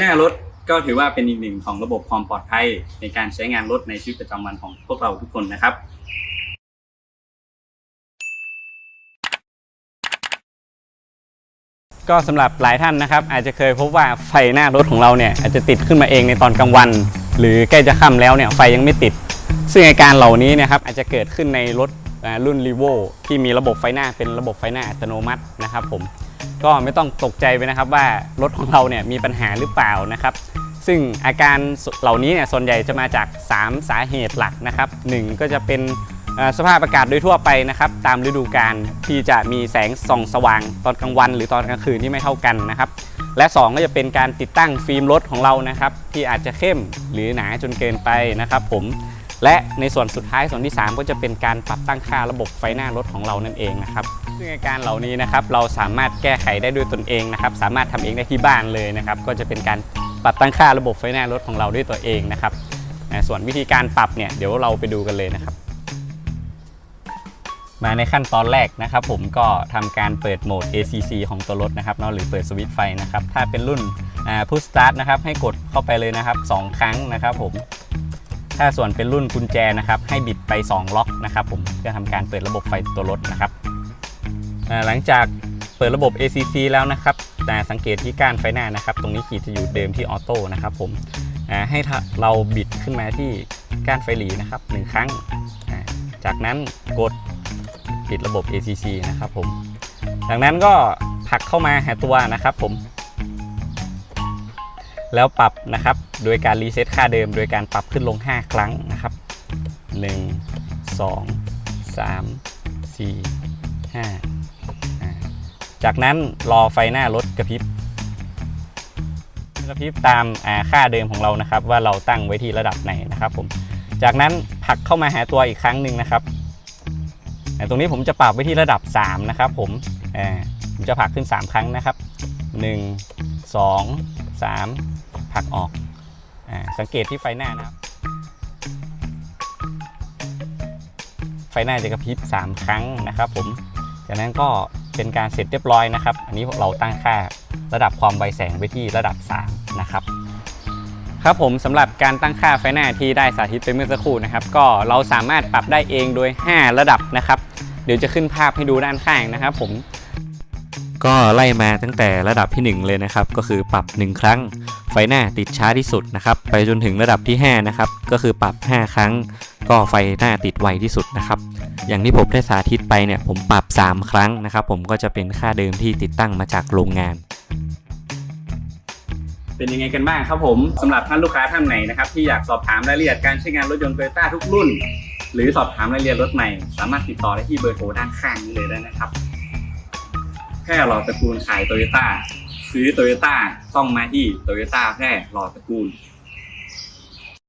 หน้ารถก็ถือว่าเป็นอีกหนึ่งของระบบความปลอดภัยในการใช้งานรถในชีวิตประจำวันของพวกเราทุกคนนะครับก็สำหรับหลายท่านนะครับ อาจจะเคยพบว่าไฟหน้ารถของเราเนี่ยอาจจะติดขึ้นมาเองในตอนกลางวัน หรือใกล้จะค่ำแล้วเนี่ยไฟยังไม่ติด ซึ่งอาการเหล่านี้นะครับอาจจะเกิดขึ้นในรถ รุ่น r ีโวที่มีระบบไฟหน้าเป็นระบบไฟหน้าอัตโนมัตินะครับผมก็ไม่ต้องตกใจไปนะครับว่ารถของเราเนี่ยมีปัญหาหรือเปล่านะครับซึ่งอาการเหล่านี้เนี่ยส่วนใหญ่จะมาจาก 3 สาเหตุหลักนะครับหนึ่งก็จะเป็นสภาพอากาศโดยทั่วไปนะครับ ตามฤดูกาลที่จะมีแสงส่องสว่างตอนกลางวัน หรือตอนกลางคืนที่ไม่เท่ากันนะครับ และ 2 ก็จะเป็นการติดตั้งฟิล์มรถของเรานะครับ ที่อาจจะเข้มหรือหนาจนเกินไปนะครับผม และในส่วนสุดท้ายส่วนที่ 3 ก็จะเป็นการปรับตั้งค่าระบบไฟหน้ารถของเรานั่นเองนะครับซึ่งอาการเหล่านี้นะครับเราสามารถแก้ไขได้ด้วยตนเองนะครับ สามารถทำเองได้ที่บ้านเลยนะครับ ก็จะเป็นการปรับตั้งค่าระบบไฟหน้ารถของเราด้วยตัวเองนะครับส่วนวิธีการปรับเนี่ยเดี๋ยวเราไปดูกันเลยนะครับ มาในขั้นตอนแรกนะครับ ผมก็ทำการเปิดโหมด ACC ของตัวรถนะครับเนาะหรือเปิดสวิตช์ไฟนะครับ ถ้าเป็นรุ่นพุชสตาร์ทนะครับให้กดเข้าไปเลยนะครับ 2 ครั้งนะครับผม ถ้าส่วนเป็นรุ่นกุญแจนะครับให้บิดไป 2 ล็อกนะครับผมเพื่อทำการเปิดระบบไฟตัวรถนะครับหลังจากเปิดระบบ ACC แล้วนะครับแต่สังเกตที่ก้านไฟหน้านะครับ ตรงนี้ขีดจะอยู่เดิมที่ออโต้นะครับผมให้เราบิดขึ้นมาที่ก้านไฟหลีนะครับหนึ่งครั้ง จากนั้นกดปิดระบบ ACC นะครับผมจากนั้นก็ผลักเข้ามาหาตัวนะครับผม แล้วปรับนะครับโดยการรีเซ็ตค่าเดิม โดยการปรับขึ้นลง 5 ครั้งนะครับ 1 2 3 4 5อ่าจากนั้นรอไฟหน้ารถกระพริบกระพริบตามค่าเดิมของเรานะครับ ว่าเราตั้งไว้ที่ระดับไหนนะครับผมจากนั้นผลักเข้ามาหาตัวอีกครั้งหนึ่งนะครับตรงนี้ผมจะปรับไว้ที่ระดับ 3 นะครับผมผมจะผลักขึ้น 3 ครั้งนะครับ 1 2 3 ผลักออกอสังเกตที่ไฟหน้านะครับ ไฟหน้าจะกระพริบ3 ครั้งนะครับ ผม จากนั้นก็เป็นการเสร็จเรียบร้อยนะครับ อันนี้เราตั้งค่าระดับความไวแสงไว้ที่ระดับ 3 นะครับ ครับผมสำหรับการตั้งค่าไฟหน้าที่ได้สาธิตไปเมื่อสักครู่นะครับ ก็เราสามารถปรับได้เองโดย 5 ระดับนะครับ เดี๋ยวจะขึ้นภาพให้ดูด้านข้างนะครับ ผม ก็ไล่มาตั้งแต่ระดับที่ 1 เลยนะครับ ก็คือปรับ 1 ครั้ง ไฟหน้าติดช้าที่สุดนะครับ ไปจนถึงระดับที่ 5 นะครับ ก็คือปรับ 5 ครั้ง ก็ไฟหน้าติดไวที่สุดนะครับ อย่างที่ผมได้สาธิตไปเนี่ย ผมปรับ 3 ครั้งนะครับ ผมก็จะเป็นค่าเดิมที่ติดตั้งมาจากโรงงาน เป็นยังไงกันบ้างครับผมสำหรับท่านลูกค้าท่านไหนนะครับที่อยากสอบถามรายละเอียดการใช้งานรถยนต์โตโยต้าทุกรุ่น หรือสอบถามรายละเอียดรถใหม่ สามารถติดต่อได้ที่เบอร์โทรด้านข้างนี้เลยได้นะครับ แพร่หล่อตระกูลขายโตโยต้าซื้อโตโยต้าต้องมาที่โตโยต้าแพร่หล่อตระกูล